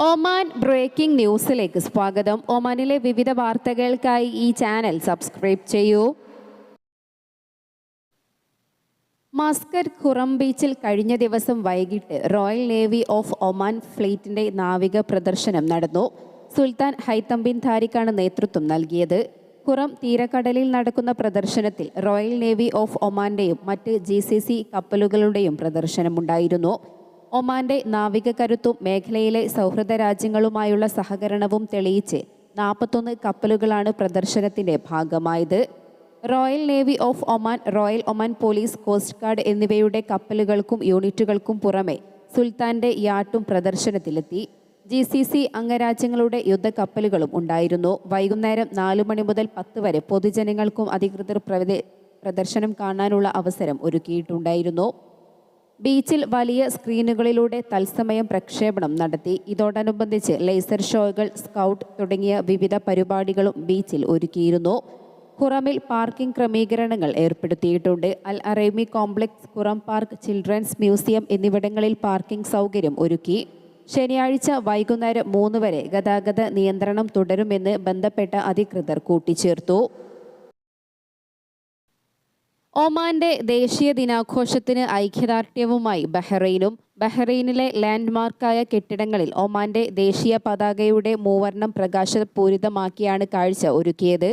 Oman breaking ന്യൂസിലേക്ക് സ്വാഗതം. ഒമാനിലെ വിവിധ വാർത്തകൾക്കായി ഈ ചാനൽ സബ്സ്ക്രൈബ് ചെയ്യൂ. മസ്കർ ഖുറം ബീച്ചിൽ കഴിഞ്ഞ ദിവസം വൈകിട്ട് റോയൽ നേവി ഓഫ് ഒമാൻ ഫ്ലീറ്റിന്റെ നാവിക പ്രദർശനം നടന്നു. സുൽത്താൻ ഹൈത്തം ബിൻ നേതൃത്വം നൽകിയത്. ഖുറം തീരക്കടലിൽ നടക്കുന്ന പ്രദർശനത്തിൽ റോയൽ നേവി ഓഫ് ഒമാന്റെയും മറ്റ് ജി കപ്പലുകളുടെയും പ്രദർശനമുണ്ടായിരുന്നു. ഒമാന്റെ നാവിക കരുത്തും മേഖലയിലെ സൗഹൃദ രാജ്യങ്ങളുമായുള്ള സഹകരണവും തെളിയിച്ച് നാൽപ്പത്തൊന്ന് കപ്പലുകളാണ് പ്രദർശനത്തിന്റെ ഭാഗമായത്. Royal navy of Oman royal Oman police coast guard എന്നിവയുടെ കപ്പലുകൾക്കും യൂണിറ്റുകൾക്കും പുറമെ സുൽത്താന്റെ യാട്ടും പ്രദർശനത്തിലെത്തി. ജി സി സി അംഗരാജ്യങ്ങളുടെ യുദ്ധക്കപ്പലുകളും ഉണ്ടായിരുന്നു. വൈകുന്നേരം നാലു മണി മുതൽ പത്ത് വരെ പൊതുജനങ്ങൾക്കും അധികൃതർ പ്രദർശനം കാണാനുള്ള അവസരം ഒരുക്കിയിട്ടുണ്ടായിരുന്നു. ബീച്ചിൽ വലിയ സ്ക്രീനുകളിലൂടെ തത്സമയം പ്രക്ഷേപണം നടത്തി. ഇതോടനുബന്ധിച്ച് ലേസർ ഷോകൾ സ്കൗട്ട് തുടങ്ങിയ വിവിധ പരിപാടികളും ബീച്ചിൽ ഒരുക്കിയിരുന്നു. ഖുറമിൽ പാർക്കിംഗ് ക്രമീകരണങ്ങൾ ഏർപ്പെടുത്തിയിട്ടുണ്ട്. Al Araimi complex Qurum park children's museum എന്നിവിടങ്ങളിൽ പാർക്കിംഗ് സൗകര്യം ഒരുക്കി. ശനിയാഴ്ച വൈകുന്നേരം മൂന്ന് വരെ ഗതാഗത നിയന്ത്രണം തുടരുമെന്ന് ബന്ധപ്പെട്ട അധികൃതർ കൂട്ടിച്ചേർത്തു. ഒമാന്റെ ദേശീയ ദിനാഘോഷത്തിന് ഐക്യദാർഢ്യവുമായി ബഹ്റൈനും ബഹ്റൈനിലെ ലാൻഡ്മാർക്കായ കെട്ടിടങ്ങളിൽ ഒമാന്റെ ദേശീയ പതാകയുടെ മൂവർണം പ്രകാശപൂരിതമാക്കിയാണ് കാഴ്ച ഒരുക്കിയത്.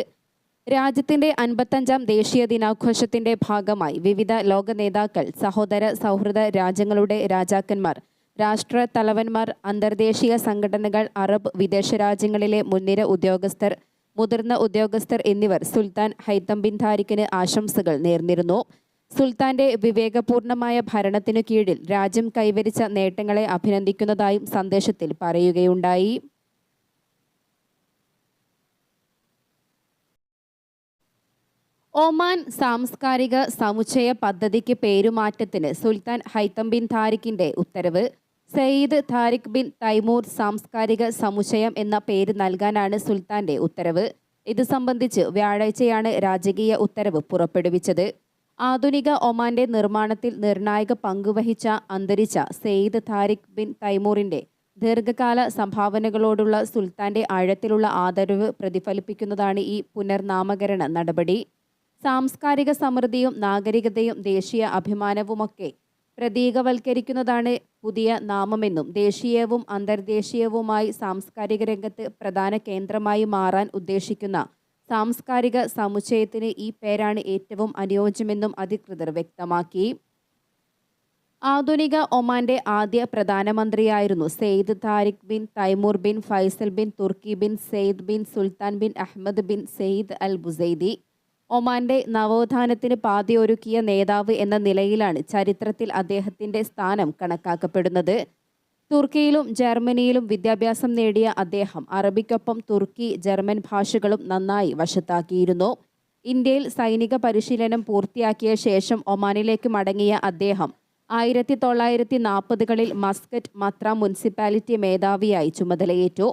രാജ്യത്തിന്റെ അൻപത്തഞ്ചാം ദേശീയ ദിനാഘോഷത്തിന്റെ ഭാഗമായി വിവിധ ലോക നേതാക്കൾ സഹോദര സൗഹൃദ രാജ്യങ്ങളുടെ രാജാക്കന്മാർ രാഷ്ട്ര തലവന്മാർ അന്തർദേശീയ സംഘടനകൾ അറബ് വിദേശ രാജ്യങ്ങളിലെ മുൻനിര ഉദ്യോഗസ്ഥർ മുതിർന്ന ഉദ്യോഗസ്ഥർ എന്നിവർ സുൽത്താൻ ഹൈത്തം ബിൻ താരിഖിന് ആശംസകൾ നേർന്നിരുന്നു. സുൽത്താന്റെ വിവേകപൂർണമായ ഭരണത്തിനു കീഴിൽ രാജ്യം കൈവരിച്ച നേട്ടങ്ങളെ അഭിനന്ദിക്കുന്നതായും സന്ദേശത്തിൽ പറയുകയുണ്ടായി. ഒമാൻ സാംസ്കാരിക സമുച്ചയ പദ്ധതിക്ക് പേരുമാറ്റത്തിന് സുൽത്താൻ ഹൈത്തം ബിൻ താരിഖിന്റെ ഉത്തരവ്. സയ്യിദ് താരിഖ് ബിൻ തൈമൂർ സാംസ്കാരിക സമുച്ചയം എന്ന പേര് നൽകാനാണ് സുൽത്താന്റെ ഉത്തരവ്. ഇത് സംബന്ധിച്ച് വ്യാഴാഴ്ചയാണ് രാജകീയ ഉത്തരവ് പുറപ്പെടുവിച്ചത്. ആധുനിക ഒമാന്റെ നിർമ്മാണത്തിൽ നിർണായക പങ്കുവഹിച്ച അന്തരിച്ച സെയ്ദ് താരിഖ് ബിൻ തൈമൂറിന്റെ ദീർഘകാല സംഭാവനകളോടുള്ള സുൽത്താന്റെ ആഴത്തിലുള്ള ആദരവ് പ്രതിഫലിപ്പിക്കുന്നതാണ് ഈ പുനർനാമകരണ നടപടി. സാംസ്കാരിക സമൃദ്ധിയും നാഗരികതയും ദേശീയ അഭിമാനവുമൊക്കെ പ്രതീകവൽക്കരിക്കുന്നതാണ് പുതിയ നാമമെന്നും ദേശീയവും അന്തർദേശീയവുമായി സാംസ്കാരിക രംഗത്ത് പ്രധാന കേന്ദ്രമായി മാറാൻ ഉദ്ദേശിക്കുന്ന സാംസ്കാരിക സമുച്ചയത്തിന് ഈ പേരാണ് ഏറ്റവും അനുയോജ്യമെന്നും അധികൃതർ വ്യക്തമാക്കി. ആധുനിക ഒമാന്റെ ആദ്യ പ്രധാനമന്ത്രിയായിരുന്നു Sayyid Tariq bin Taimur bin Faisal bin Turki bin Said bin Sultan bin Ahmed bin Said Al Busaidi ഒമാന്റെ നവോത്ഥാനത്തിന് പാതയൊരുക്കിയ നേതാവ് എന്ന നിലയിലാണ് ചരിത്രത്തിൽ അദ്ദേഹത്തിന്റെ സ്ഥാനം കണക്കാക്കപ്പെടുന്നത്. തുർക്കിയിലും ജർമ്മനിയിലും വിദ്യാഭ്യാസം നേടിയ അദ്ദേഹം അറബിക്കൊപ്പം തുർക്കി ജർമ്മൻ ഭാഷകളും നന്നായി വശത്താക്കിയിരുന്നു. ഇന്ത്യയിൽ സൈനിക പരിശീലനം പൂർത്തിയാക്കിയ ശേഷം ഒമാനിലേക്ക് മടങ്ങിയ അദ്ദേഹം ആയിരത്തി തൊള്ളായിരത്തി നാൽപ്പതുകളിൽ മസ്കറ്റ് മത്ര മുനിസിപ്പാലിറ്റി മേധാവിയായി ചുമതലയേറ്റു.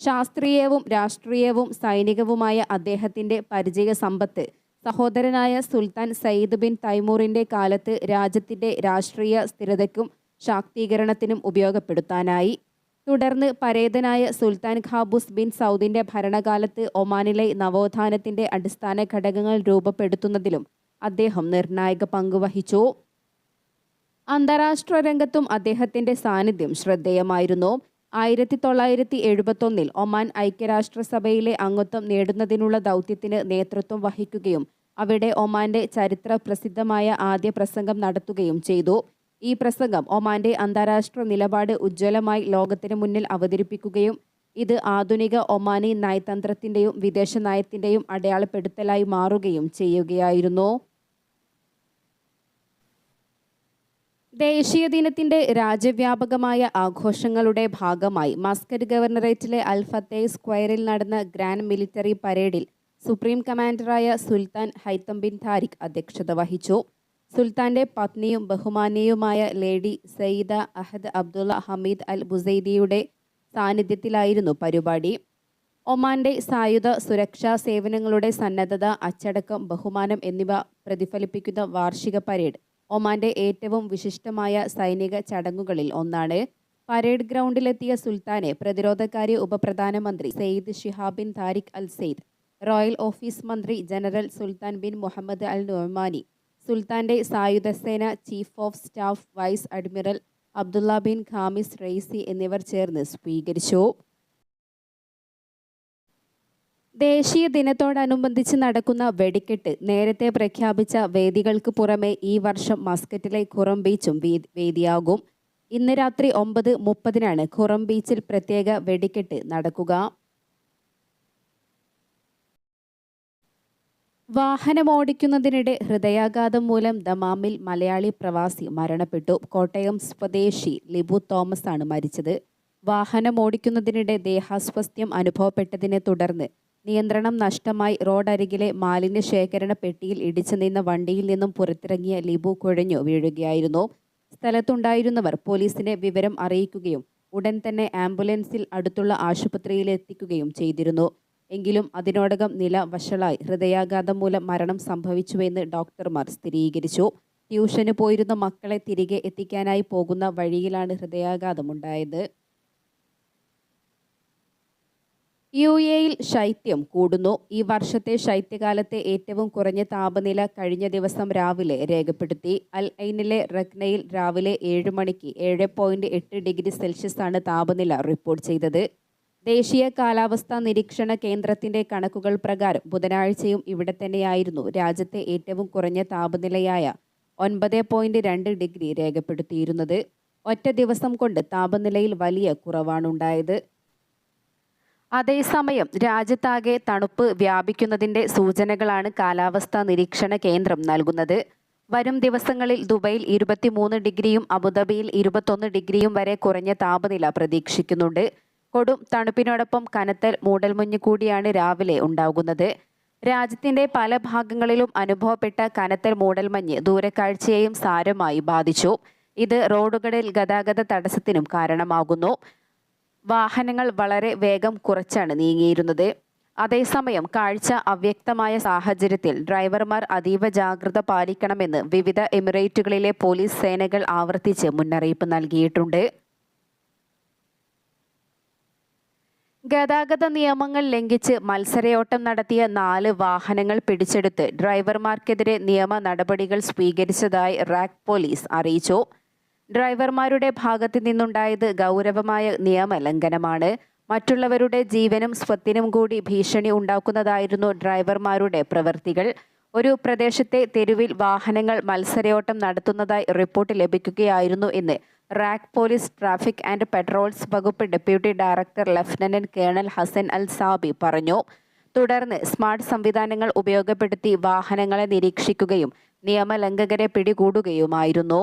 ശാസ്ത്രീയവും രാഷ്ട്രീയവും സൈനികവുമായ അദ്ദേഹത്തിന്റെ പരിചയ സമ്പത്ത്. സഹോദരനായ സുൽത്താൻ സയ്യിദ് ബിൻ തൈമൂറിന്റെ കാലത്ത് രാജ്യത്തിന്റെ രാഷ്ട്രീയ സ്ഥിരതയ്ക്കും ശാക്തീകരണത്തിനും ഉപയോഗപ്പെടുത്താനായി. തുടർന്ന് പരേതനായ സുൽത്താൻ ഖാബൂസ് ബിൻ സൗദിന്റെ ഭരണകാലത്ത് ഒമാനിലെ നവോത്ഥാനത്തിന്റെ അടിസ്ഥാന ഘടകങ്ങൾ രൂപപ്പെടുത്തുന്നതിലും അദ്ദേഹം നിർണായക പങ്കുവഹിച്ചു അന്താരാഷ്ട്ര രംഗത്തും അദ്ദേഹത്തിന്റെ സാന്നിധ്യം ശ്രദ്ധേയമായിരുന്നു. ആയിരത്തി തൊള്ളായിരത്തി എഴുപത്തൊന്നിൽ ഒമാൻ ഐക്യരാഷ്ട്രസഭയിലെ അംഗത്വം നേടുന്നതിനുള്ള ദൗത്യത്തിന് നേതൃത്വം വഹിക്കുകയും അവിടെ ഒമാന്റെ ചരിത്ര പ്രസിദ്ധമായ ആദ്യ പ്രസംഗം നടത്തുകയും ചെയ്തു. ഈ പ്രസംഗം ഒമാന്റെ അന്താരാഷ്ട്ര നിലപാട് ഉജ്ജ്വലമായി ലോകത്തിന് മുന്നിൽ അവതരിപ്പിക്കുകയും ഇത് ആധുനിക ഒമാനി നയതന്ത്രത്തിന്റെയും വിദേശ നയത്തിന്റെയും അടയാളപ്പെടുത്തലായി മാറുകയും ചെയ്യുകയായിരുന്നു. ദേശീയ ദിനത്തിന്റെ രാജ്യവ്യാപകമായ ആഘോഷങ്ങളുടെ ഭാഗമായി മസ്കറ്റ് ഗവർണറേറ്റിലെ അൽഫത്തേ സ്ക്വയറിൽ നടന്ന ഗ്രാൻഡ് മിലിറ്ററി പരേഡിൽ സുപ്രീം കമാൻഡറായ സുൽത്താൻ ഹൈത്തം ബിൻ താരിഖ് അധ്യക്ഷത വഹിച്ചു. സുൽത്താന്റെ പത്നിയും ബഹുമാനിയുമായ ലേഡി സയ്യിദ അഹദ് അബ്ദുള്ള ഹമീദ് അൽ ബുസൈദിയുടെ സാന്നിധ്യത്തിലായിരുന്നു പരിപാടി. ഒമാന്റെ സായുധ സുരക്ഷാ സേവനങ്ങളുടെ സന്നദ്ധത അച്ചടക്കം ബഹുമാനം എന്നിവ പ്രതിഫലിപ്പിക്കുന്ന വാർഷിക പരേഡ് ഒമാന്റെ ഏറ്റവും വിശിഷ്ടമായ സൈനിക ചടങ്ങുകളിൽ ഒന്നാണ്. പരേഡ് ഗ്രൗണ്ടിലെത്തിയ സുൽത്താനെ പ്രതിരോധകാര്യ ഉപപ്രധാനമന്ത്രി Sayyid Shihab bin Tariq Al Said royal office മന്ത്രി general Sultan bin Mohammed Al Nomani സുൽത്താന്റെ സായുധസേന chief of staff vice admiral Abdullah bin Khamis Raisi എന്നിവർ ചേർന്ന് സ്വീകരിച്ചു. ദേശീയ ദിനത്തോടനുബന്ധിച്ച് നടക്കുന്ന വെടിക്കെട്ട് നേരത്തെ പ്രഖ്യാപിച്ച വേദികൾക്ക് പുറമെ ഈ വർഷം മസ്കറ്റിലെ ഖുറം ബീച്ചും വേദിയാകും. ഇന്ന് രാത്രി ഒമ്പത് മുപ്പതിനാണ് ഖുറം ബീച്ചിൽ പ്രത്യേക വെടിക്കെട്ട് നടക്കുക. വാഹനമോടിക്കുന്നതിനിടെ ഹൃദയാഘാതം മൂലം ദമാമിൽ മലയാളി പ്രവാസി മരണപ്പെട്ടു. കോട്ടയം സ്വദേശി ലിബു തോമസ് ആണ് മരിച്ചത് വാഹനമോടിക്കുന്നതിനിടെ ദേഹാസ്വസ്ഥ്യം അനുഭവപ്പെട്ടതിനെ തുടർന്ന് നിയന്ത്രണം നഷ്ടമായി റോഡരികിലെ മാലിന്യ ശേഖരണ പെട്ടിയിൽ ഇടിച്ചു നിന്ന വണ്ടിയിൽ നിന്നും പുറത്തിറങ്ങിയ ലിബു കുഴഞ്ഞു വീഴുകയായിരുന്നു. സ്ഥലത്തുണ്ടായിരുന്നവർ പോലീസിനെ വിവരം അറിയിക്കുകയും ഉടൻ തന്നെ ആംബുലൻസിൽ അടുത്തുള്ള ആശുപത്രിയിൽ എത്തിക്കുകയും ചെയ്തിരുന്നു. എങ്കിലും അതിനോടകം നില വഷളായി. ഹൃദയാഘാതം മൂലം മരണം സംഭവിച്ചുവെന്ന് ഡോക്ടർമാർ സ്ഥിരീകരിച്ചു. ട്യൂഷന് പോയിരുന്ന മക്കളെ തിരികെ എത്തിക്കാനായി പോകുന്ന വഴിയിലാണ് ഹൃദയാഘാതമുണ്ടായത്. യു എയിൽ ശൈത്യം കൂടുന്നു. ഈ വർഷത്തെ ശൈത്യകാലത്തെ ഏറ്റവും കുറഞ്ഞ താപനില കഴിഞ്ഞ ദിവസം രാവിലെ രേഖപ്പെടുത്തി. അൽ ഐനിലെ റഗ്നയിൽ രാവിലെ ഏഴ് മണിക്ക് ഏഴ് പോയിന്റ് എട്ട് ഡിഗ്രി സെൽഷ്യസാണ് താപനില റിപ്പോർട്ട് ചെയ്തത്. ദേശീയ കാലാവസ്ഥാ നിരീക്ഷണ കേന്ദ്രത്തിന്റെ കണക്കുകൾ പ്രകാരം ബുധനാഴ്ചയും ഇവിടെ തന്നെയായിരുന്നു രാജ്യത്തെ ഏറ്റവും കുറഞ്ഞ താപനിലയായ ഒൻപത് പോയിന്റ് രണ്ട് ഡിഗ്രി രേഖപ്പെടുത്തിയിരുന്നത്. ഒറ്റ ദിവസം കൊണ്ട് താപനിലയിൽ വലിയ കുറവാണുണ്ടായത്. അതേസമയം രാജ്യത്താകെ തണുപ്പ് വ്യാപിക്കുന്നതിന്റെ സൂചനകളാണ് കാലാവസ്ഥാ നിരീക്ഷണ കേന്ദ്രം നൽകുന്നത്. വരും ദിവസങ്ങളിൽ ദുബൈയിൽ ഇരുപത്തിമൂന്ന് ഡിഗ്രിയും അബുദാബിയിൽ ഇരുപത്തൊന്ന് ഡിഗ്രിയും വരെ കുറഞ്ഞ താപനില പ്രതീക്ഷിക്കുന്നുണ്ട്. കൊടും തണുപ്പിനോടൊപ്പം കനത്തൽ മൂടൽമഞ്ഞ് കൂടിയാണ് രാവിലെ ഉണ്ടാകുന്നത്. രാജ്യത്തിന്റെ പല ഭാഗങ്ങളിലും അനുഭവപ്പെട്ട കനത്തൽ മൂടൽമഞ്ഞ് ദൂരക്കാഴ്ചയെയും സാരമായി ബാധിച്ചു. ഇത് റോഡുകളിൽ ഗതാഗത തടസ്സത്തിനും കാരണമാകുന്നു. വാഹനങ്ങൾ വളരെ വേഗം കുറച്ചാണ് നീങ്ങിയിരുന്നത്. അതേസമയം കാഴ്ച അവ്യക്തമായ സാഹചര്യത്തിൽ ഡ്രൈവർമാർ അതീവ ജാഗ്രത പാലിക്കണമെന്ന് വിവിധ എമിറേറ്റുകളിലെ പോലീസ് സേനകൾ ആവർത്തിച്ച് മുന്നറിയിപ്പ് നൽകിയിട്ടുണ്ട്. ഗതാഗത നിയമങ്ങൾ ലംഘിച്ച് മത്സരയോട്ടം നടത്തിയ നാല് വാഹനങ്ങൾ പിടിച്ചെടുത്ത് ഡ്രൈവർമാർക്കെതിരെ നിയമ നടപടികൾ സ്വീകരിച്ചതായി റാക് പോലീസ് അറിയിച്ചു. ഡ്രൈവർമാരുടെ ഭാഗത്തു നിന്നുണ്ടായത് ഗൗരവമായ നിയമലംഘനമാണ്. മറ്റുള്ളവരുടെ ജീവനും സ്വത്തിനും കൂടി ഭീഷണി ഉണ്ടാക്കുന്നതായിരുന്നു ഡ്രൈവർമാരുടെ പ്രവൃത്തികൾ. ഒരു പ്രദേശത്തെ തെരുവിൽ വാഹനങ്ങൾ മത്സരയോട്ടം നടത്തുന്നതായി റിപ്പോർട്ട് ലഭിക്കുകയായിരുന്നു എന്ന് RAK police traffic and patrols വകുപ്പ് deputy director lieutenant colonel Hassan Al Sabi പറഞ്ഞു. തുടർന്ന് സ്മാർട്ട് സംവിധാനങ്ങൾ ഉപയോഗപ്പെടുത്തി വാഹനങ്ങളെ നിരീക്ഷിക്കുകയും നിയമലംഘകരെ പിടികൂടുകയുമായിരുന്നു.